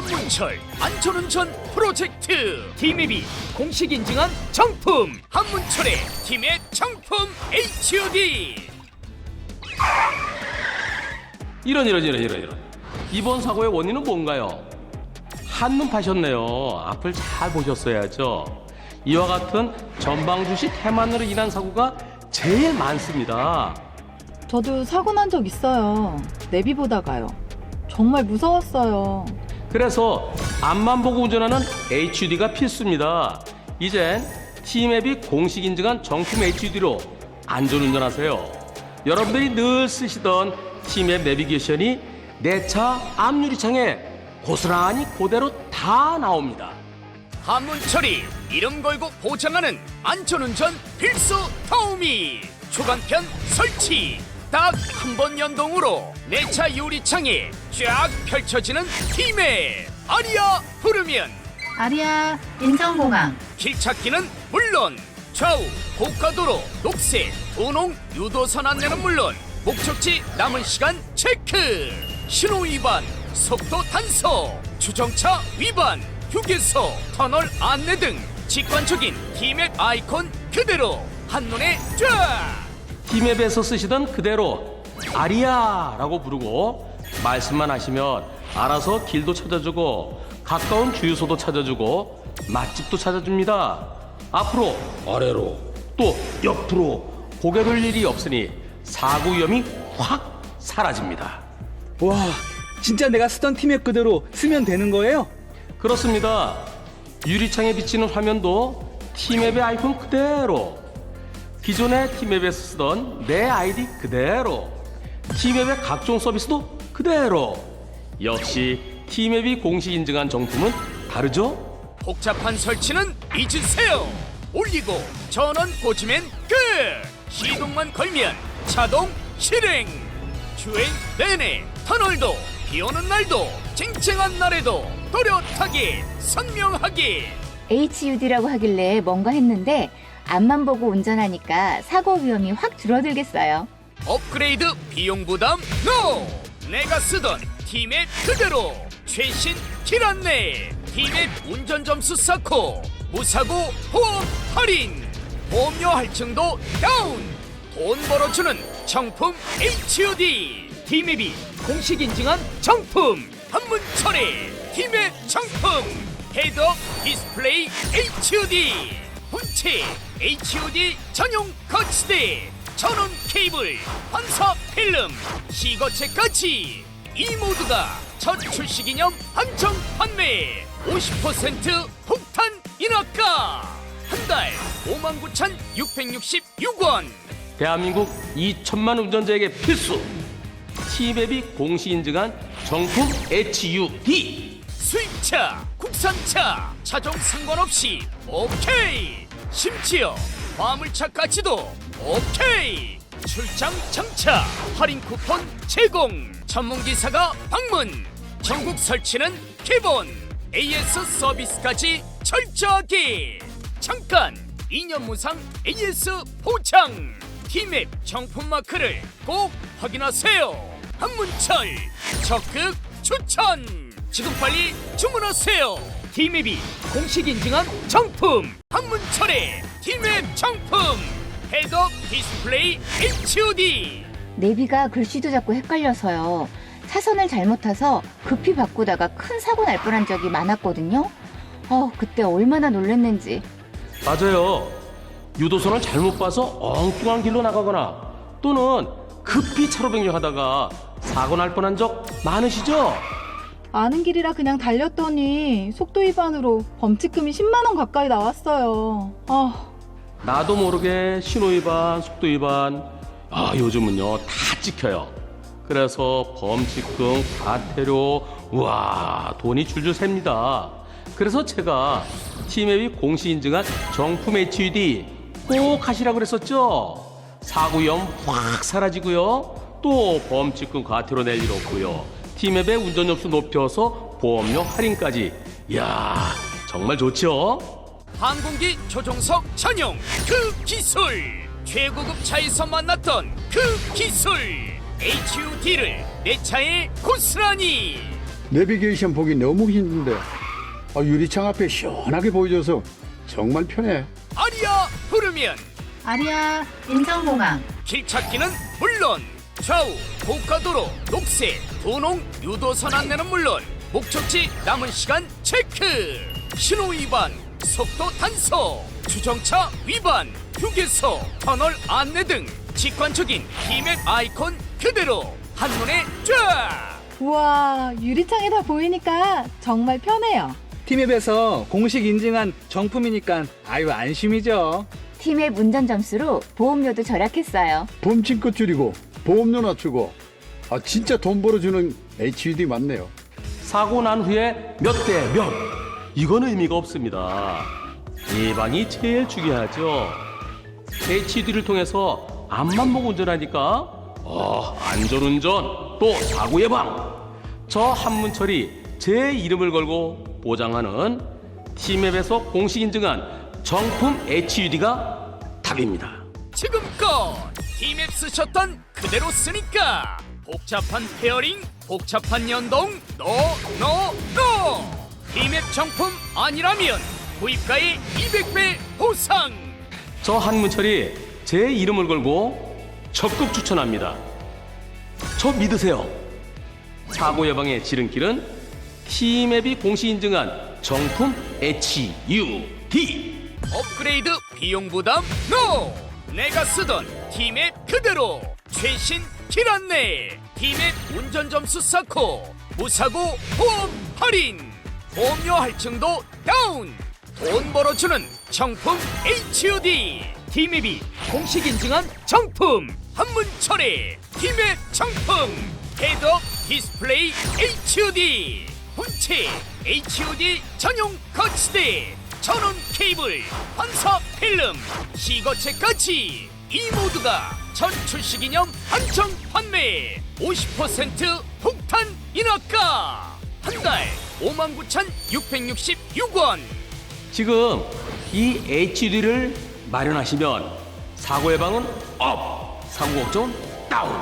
한문철 안전운전 프로젝트 팀앱이 공식 인증한 정품 한문철의 팀앱 정품 HUD 이런 이런 이런 이런 이런 이번 사고의 원인은 뭔가요? 한눈 파셨네요. 앞을 잘 보셨어야죠. 이와 같은 전방주시 태만으로 인한 사고가 제일 많습니다. 저도 사고 난 적 있어요. 내비 보다가요. 정말 무서웠어요. 그래서 앞만 보고 운전하는 HUD가 필수입니다. 이젠 T맵이 공식 인증한 정품 HUD로 안전운전하세요. 여러분들이 늘 쓰시던 T맵 내비게이션이 내 차 앞유리창에 고스란히 그대로 다 나옵니다. 한문철이 이름 걸고 보장하는 안전운전 필수 타오미 초간편 설치 딱 한 번 연동으로 내 차 유리창에 쫙 펼쳐지는 팀의 아리아 부르면. 아리아 인성공항. 길찾기는 물론 좌우 고가도로 녹색 도농 유도선 안내는 물론 목적지 남은 시간 체크. 신호 위반 속도 단속 주정차 위반 휴게소 터널 안내 등 직관적인 팀앱 아이콘 그대로 한눈에 쫙 T맵에서 쓰시던 그대로 아리아라고 부르고 말씀만 하시면 알아서 길도 찾아주고 가까운 주유소도 찾아주고 맛집도 찾아줍니다. 앞으로 아래로 또 옆으로 고개 돌 일이 없으니 사고 위험이 확 사라집니다. 와, 진짜 내가 쓰던 팀앱 그대로 쓰면 되는 거예요? 그렇습니다. 유리창에 비치는 화면도 T맵의 아이콘 그대로 기존의 T맵에서 쓰던 내 아이디 그대로 T맵의 각종 서비스도 그대로 역시 T맵이 공식 인증한 정품은 다르죠? 복잡한 설치는 잊으세요. 올리고 전원 꽂으면 끝. 시동만 걸면 자동 실행. 주행 내내 터널도 비 오는 날도 쨍쨍한 날에도 또렷하게 선명하게 HUD라고 하길래 뭔가 했는데 앞만 보고 운전하니까 사고 위험이 확 줄어들겠어요. 업그레이드 비용 부담 노. 내가 쓰던 팀의 그대로 최신 길 안내 팀의 운전 점수 쌓고 무사고 보험 할인! 보험료 할증도 다운! 돈 벌어주는 정품 HUD 팀앱이 공식 인증한 정품! 한문철의 팀앱 정품! 헤드업 디스플레이 HUD 본체 HUD 전용 거치대 전원 케이블 반사 필름 시거체까지 이 모두가 첫 출시 기념 한정 판매. 50% 폭탄 인하가. 한 달 59,666원. 대한민국 2천만 운전자에게 필수. T맵이 공식 인증한 정품 HUD 수입차 국산차. 차종 상관없이 오케이. 심지어 화물차까지도 오케이. 출장 장차 할인 쿠폰 제공. 전문기사가 방문. 전국 설치는 기본. AS 서비스까지 철저하게. 잠깐 2년 무상 AS 보장. 티맵 정품 마크를 꼭 확인하세요. 한문철 적극 추천 지금 빨리 주문하세요 티맵이 공식 인증한 정품 한문철의 티맵 정품 헤드업 디스플레이 HUD 내비가 글씨도 자꾸 헷갈려서요. 차선을 잘못 타서 급히 바꾸다가 큰 사고 날 뻔한 적이 많았거든요. 어, 그때 얼마나 놀랐는지. 맞아요. 유도선을 잘못 봐서 엉뚱한 길로 나가거나 또는 급히 차로 변경하다가 사고 날 뻔한 적 많으시죠? 아는 길이라 그냥 달렸더니 속도 위반으로 범칙금이 10만 원 가까이 나왔어요. 아, 나도 모르게 신호 위반, 속도 위반, 아 요즘은요 다 찍혀요. 그래서 범칙금, 과태료, 우와 돈이 줄줄 셉니다. 그래서 제가 티맵이 공식 인증한 정품 HUD 꼭 하시라고 그랬었죠. 사고 위험 확 사라지고요. 또 범칙금 과태료 낼 일 없고요. 티맵의 운전 점수 높여서 보험료 할인까지. 이야 정말 좋죠? 항공기 조종석 전용 그 기술 최고급 차에서 만났던 그 기술 HUD를 내 차에 고스란히 내비게이션 보기 너무 힘든데 아, 유리창 앞에 시원하게 보여줘서 정말 편해. 아리아 부르면 아리아 인성공항 길 찾기는 물론 좌우 고가도로 녹색 분홍 유도 선 안내는 물론 목적지 남은 시간 체크 신호 위반 속도 단속 주정차 위반 휴게소 터널 안내 등 직관적인 키맵 아이콘 그대로 한눈에 쫙 우와, 유리창에 다 보이니까 정말 편해요. 티맵에서 공식 인증한 정품이니까 아유 안심이죠. 팀의 운전 점수로 보험료도 절약했어요. 범칙껏 줄이고 보험료 낮추고 아 진짜 돈 벌어주는 HUD 맞네요. 사고 난 후에 몇 대 몇. 이건 의미가 없습니다. 예방이 제일 중요하죠. HUD를 통해서 앞만 보고 운전하니까 어, 안전운전 또 사고 예방. 저 한문철이 제 이름을 걸고 보장하는 티맵에서 공식 인증한 정품 HUD가 답입니다. 지금껏 티맵 쓰셨던 그대로 쓰니까 복잡한 페어링 복잡한 연동 노노노 티맵 정품 아니라면 구입가의 200배 보상 저 한문철이 제 이름을 걸고 적극 추천합니다. 저 믿으세요. 사고 예방의 지름길은 티맵이 공식 인증한 정품 HUD. 업그레이드 비용 부담 노 내가 쓰던 티맵 그대로 최신 길 안내 티맵 운전 점수 쌓고 무사고 보험 할인. 보험료 할증도 다운. 돈 벌어주는 정품 HUD 티맵이 공식 인증한 정품. 한문철의 티맵 정품. 헤드업 디스플레이 HUD 본체 HUD 전용 거치대. 전원 케이블 반사 필름 시거체까지 이 모두가 전 출시 기념 한정 판매 50% 폭탄 인하가 한 달 59,666원 지금 이 HUD를 마련하시면 사고 예방은 업, 사고 걱정 다운.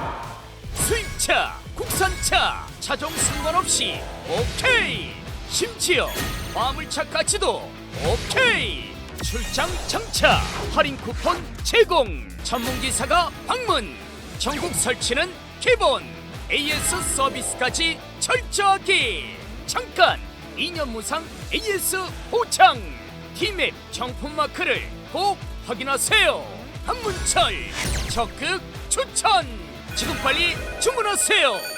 수입차, 국산차, 차종 상관없이 오케이. 심지어 화물차까지도 오케이. 출장 장차 할인 쿠폰 제공. 전문기사가 방문. 전국 설치는 기본. AS 서비스까지 철저하게. 잠깐 2년 무상 AS 보장. 티맵 정품 마크를 꼭 확인하세요. 한문철 적극 추천. 지금 빨리 주문하세요.